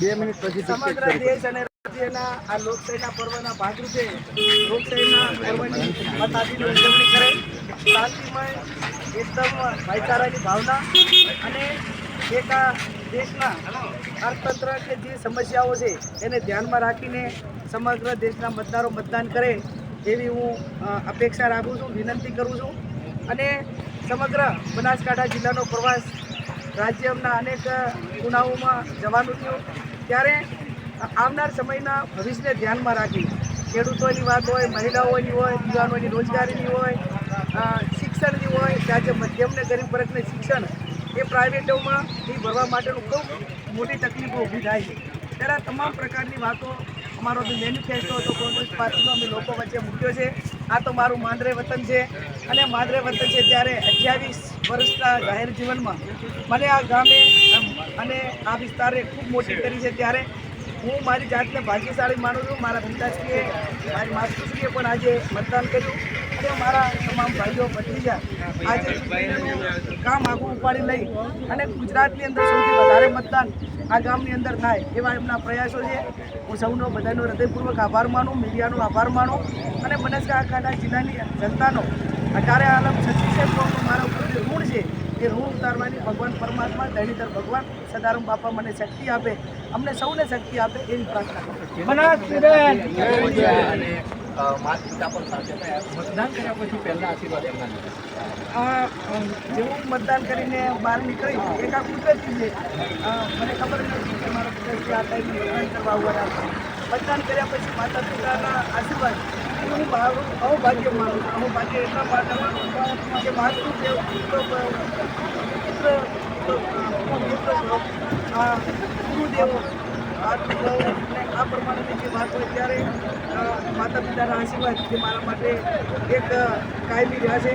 બે મિનિટ પછી સમગ્ર દેશ અને રાજ્યના આ લોકશાહીના પર્વના ભાગરૂપે લોકશાહીના પર્વની મતાધીન ઉજવણી કરે. શાંતિમય એકદમ ભાઈચારાની ભાવના અને એક આ દેશના અર્થતંત્ર કે જે સમસ્યાઓ છે એને ધ્યાનમાં રાખીને સમગ્ર દેશના મતદારો મતદાન કરે એવી હું અપેક્ષા રાખું છું વિનંતી કરું છું. અને સમગ્ર બનાસકાંઠા જિલ્લાનો પ્રવાસ રાજ્યના અનેક ગુનાઓમાં જવાનું થયું. ત્યારે આવનાર સમયના ભવિષ્યને ધ્યાનમાં રાખી ખેડૂતોની વાત હોય, મહિલાઓની હોય, યુવાનોની રોજગારીની હોય શિક્ષણની હોય ત્યાં જે મધ્યમને ગરીબ વર્ગને શિક્ષણ એ પ્રાઇવેટોમાં ફી ભરવા માટેનું ખૂબ મોટી તકલીફો ઊભી થાય છે. ત્યારે તમામ પ્રકારની વાતો અમારો જે મેન્યુફેસ્ટો હતો, કોંગ્રેસ પાર્ટીનો અમે લોકો વચ્ચે મૂક્યો છે. આ તો મારું માંદરે વતન છે. અને માદરે વતન છે ત્યારે અઠ્યાવીસ વર્ષના જાહેર જીવનમાં મને આ ગામે અને આ વિસ્તારે ખૂબ મોટી કરી છે ત્યારે હું મારી જાતને ભાગ્યશાળી માનું છું. મારા પિતાશ્રીએ, મારી માતૃશ્રીએ પણ આજે મતદાન કર્યું અને મારા તમામ ભાઈઓ, ભત્રીજા આજે કામ આગું ઉપાડી લઈ અને ગુજરાતની અંદર સૌથી વધારે મતદાન આ ગામની અંદર થાય એવા એમના પ્રયાસો છે. હું સૌનો બધાનો હૃદયપૂર્વક આભાર માનું, મીડિયાનો આભાર માનું અને બનાસકાંઠા જિલ્લાની જનતાનો અઢારે આલમ છત્રીસે મારા ઉપર જે ઋણ છે એ ઋણ ઉતારવાની ભગવાન પરમાત્મા ધણીધર ભગવાન સદારામ બાપા મને શક્તિ આપે અમને સૌને શક્તિ આપે એવી પ્રાર્થના કરું છું. મતદાન કર્યા પછી પહેલા આશીર્વાદ એમના જેવું મતદાન કરીને બહાર નીકળી એક આ કુદરતી છે. મને ખબર નથી કે મારા કુદરતી આ ટાઈમ મતદાન કરવા આવવાના મતદાન કર્યા પછી માતા પિતાના આશીર્વાદ. હું મારું અહોભાગ્ય માનું છું. અહોભાગ્ય એટલા માટે માનું કે મારું જે ગુરુદેવ, આ પ્રમાણેની જે વાત હોય ત્યારે માતા પિતાના આશીર્વાદ જે મારા માટે એક કાયમી રહ્યા છે.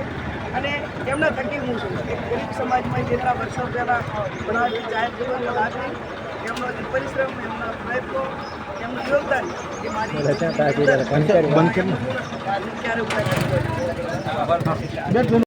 અને એમના થકી હું છું. ગરીબ સમાજમાં જેટલા વર્ષો પહેલાં ભણાવી, જાહેર જીવનનો લાગણી એમનો જે પરિશ્રમ, એમના પ્રયત્નો એ મારી ક્યારે કરી